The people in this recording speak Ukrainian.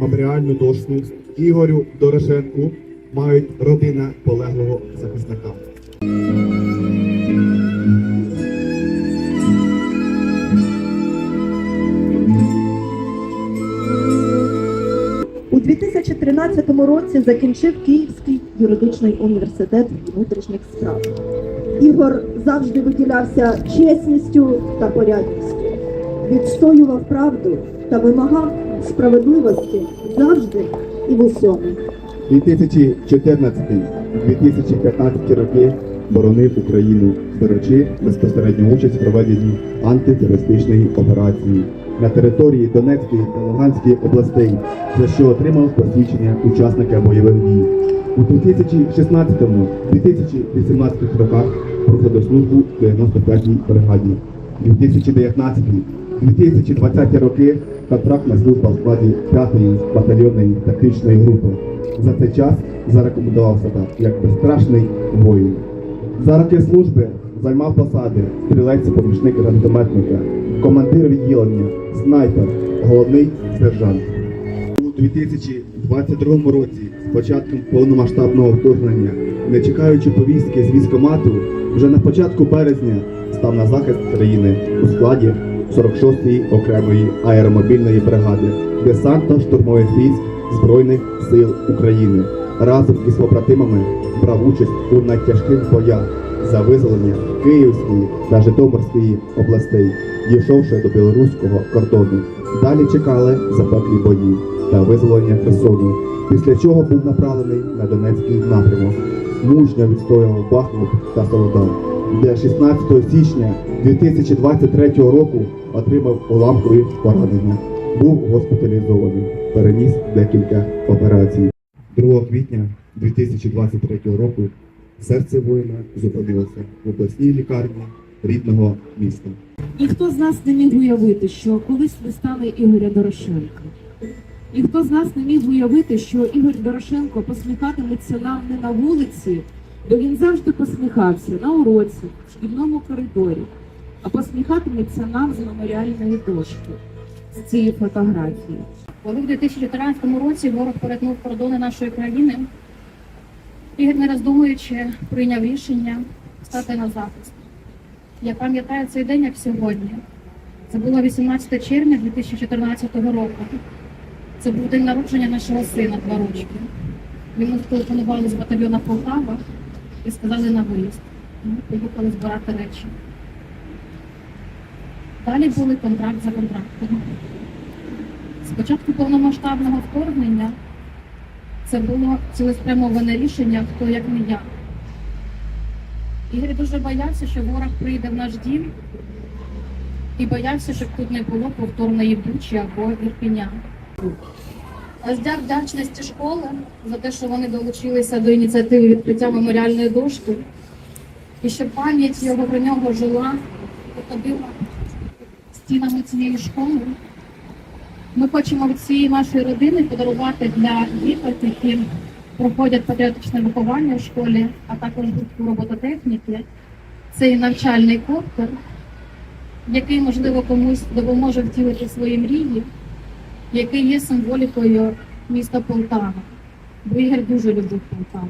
меморіальну дошку Ігорю Дорошенку мають родина полеглого захисника. У 2013 році закінчив Київський юридичний університет внутрішніх справ. Ігор завжди виділявся чесністю та порядністю, відстоював правду та вимагав справедливості завжди і в усьому. 2014-2015 роки боронив Україну, беручи безпосередню участь в проведенні антитерористичної операції на території Донецької та Луганської областей, за що отримав посвідчення учасника бойових дій. У 2016-2018 роках проходив службу в 95-й бригаді. 2019-2020 роки контрактна служба в складі 5-ї батальйонної тактичної групи. За цей час зарекомендував себе як безстрашний воїн. За роки служби займав посади стрілець помічник гранатометника, командир відділення, снайпер, головний сержант. У 2022 році, з початком повномасштабного вторгнення, не чекаючи повістки з військомату, вже на початку березня став на захист країни у складі 46-ї окремої аеромобільної бригади десантно-штурмових військ Збройних сил України. Разом із побратимами брав участь у найтяжких боях за визволення Київської та Житомирської областей, дійшовши до білоруського кордону. Далі чекали запеклі бої та визволення Херсону, після чого був направлений на Донецький напрямок. Мужньо відстоював Бахмут та Солодар, де 16 січня 2023 року отримав уламкові поранення. Був госпіталізований, переніс декілька операцій. 2 квітня 2023 року серце воїна зупинилося в обласній лікарні рідного міста. Ніхто з нас не міг уявити, що колись ви стали Ігоря Дорошенка. Ніхто з нас не міг уявити, що Ігор Дорошенко посміхатиметься нам не на вулиці, бо він завжди посміхався на уроці, в шкільному коридорі, а посміхатиметься нам з меморіальної дошки, з цієї фотографії. Коли в 2014 році ворог перетнув кордони нашої країни, Ігор, не роздумуючи, прийняв рішення стати на захист. Я пам'ятаю цей день як сьогодні. Це було 18 червня 2014 року. Це був день народження нашого сина, два рочки. Йому телефонували з батальйона Полтава і сказали на виїзд. Ми поїхали збирати речі. Далі були контракт за контрактом. Спочатку повномасштабного вторгнення це було цілеспрямоване рішення, хто як не я. Ігор дуже боявся, що ворог прийде в наш дім і боявся, щоб тут не було повторної бучі або ірпіня. Роздяк вдячності школи за те, що вони долучилися до ініціативи відкриття меморіальної дошки, і щоб пам'ять його про нього жила і ходила стінами цієї школи. Ми хочемо від всієї нашої родини подарувати для діток, які проходять патріотичне виховання в школі, а також гуртку робототехніки, цей навчальний коптер, який, можливо, комусь допоможе втілити свої мрії, який є символікою міста Полтава. Бо Ігор дуже любив Полтаву.